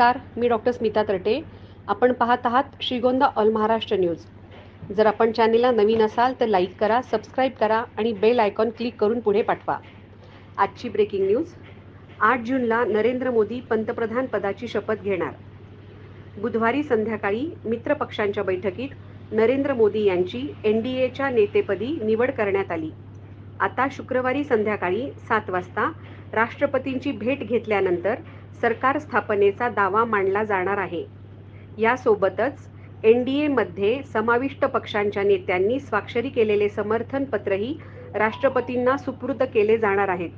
नमस्कार मी डॉक्टर स्मिता तरटे. आपण पाहत आहात श्रीगोंदा ऑल महाराष्ट्र न्यूज. जर आपण चॅनेलला नवीन असाल तर लाईक करा सबस्क्राईब करा आणि बेल आयकॉन क्लिक करून पुढे पाठवा. आजची ब्रेकिंग न्यूज. आठ जूनला नरेंद्र मोदी पंतप्रधान पदाची शपथ घेणार. बुधवारी संध्याकाळी मित्रपक्षांच्या बैठकीत नरेंद्र मोदी यांची एन डी एच्या नेतेपदी निवड करण्यात आली. आता शुक्रवारी संध्याकाळी सात वाजता राष्ट्रपतींची भेट घेतल्यानंतर सरकार स्थापनेचा दावा मांडला जाणार आहे. यासोबतच एन डी एमध्ये समाविष्ट पक्षांच्या नेत्यांनी स्वाक्षरी केलेले समर्थन पत्रही राष्ट्रपतींना सुपूर्द केले जाणार आहेत.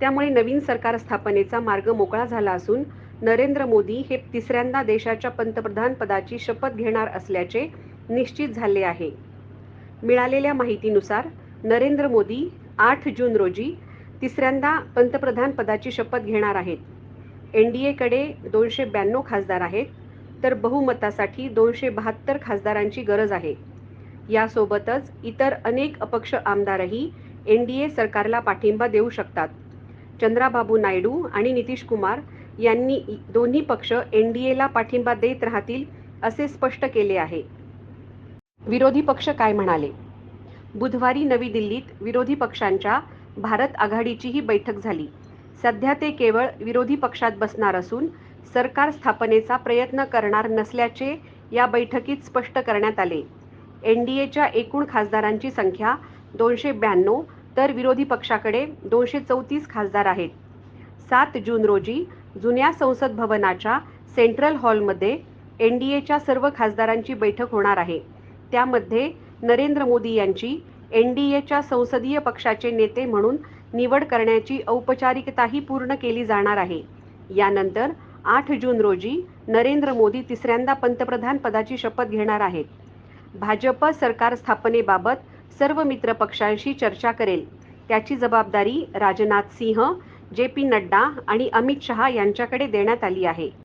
त्यामुळे नवीन सरकार स्थापनेचा मार्ग मोकळा झाला असून नरेंद्र मोदी हे तिसऱ्यांदा देशाच्या पंतप्रधान पदाची शपथ घेणार असल्याचे निश्चित झाले आहे. मिळालेल्या माहितीनुसार नरेंद्र मोदी आठ जून रोजी तिसऱ्यांदा पंतप्रधान पदाची शपथ घेणार आहेत. एन डी एकडे दोनशे ब्याण्णव खासदार आहेत तर बहुमतासाठी दोनशे बहात्तर खासदारांची गरज आहे. यासोबतच इतर अनेक अपक्ष आमदारही एन डी ए सरकारला पाठिंबा देऊ शकतात. चंद्राबाबू नायडू आणि नितीश कुमार यांनी दोन्ही पक्ष एन डी एला पाठिंबा देत राहतील असे स्पष्ट केले आहे. विरोधी पक्ष काय म्हणाले? बुधवारी नवी दिल्लीत विरोधी पक्षांच्या भारत आघाडीचीही बैठक झाली. सध्या ते केवळ विरोधी पक्षात बसणार असून सरकार स्थापनेचा प्रयत्न करणार नसल्याचे या बैठकीत स्पष्ट करण्यात आले. एन डी एच्या एकूण खासदारांची संख्या दोनशे ब्याण्णव तर विरोधी पक्षाकडे दोनशे चौतीस खासदार आहेत. सात जून रोजी जुन्या संसद भवनाच्या सेंट्रल हॉलमध्ये एन डी एच्या सर्व खासदारांची बैठक होणार आहे. त्यामध्ये नरेंद्र मोदी यांची एन डी एच्या संसदीय पक्षाचे नेते म्हणून निवड करण्याची औपचारिकताही पूर्ण केली जाणार आहे. यानंतर आठ जून रोजी नरेंद्र मोदी तिसऱ्यांदा पंतप्रधान पदाची शपथ घेणार आहेत. भाजप सरकार स्थापनेबाबत सर्व मित्र पक्षांशी चर्चा करेल. त्याची जबाबदारी राजनाथ सिंह जे पी नड्डा आणि अमित शहा यांच्याकडे देण्यात आली आहे.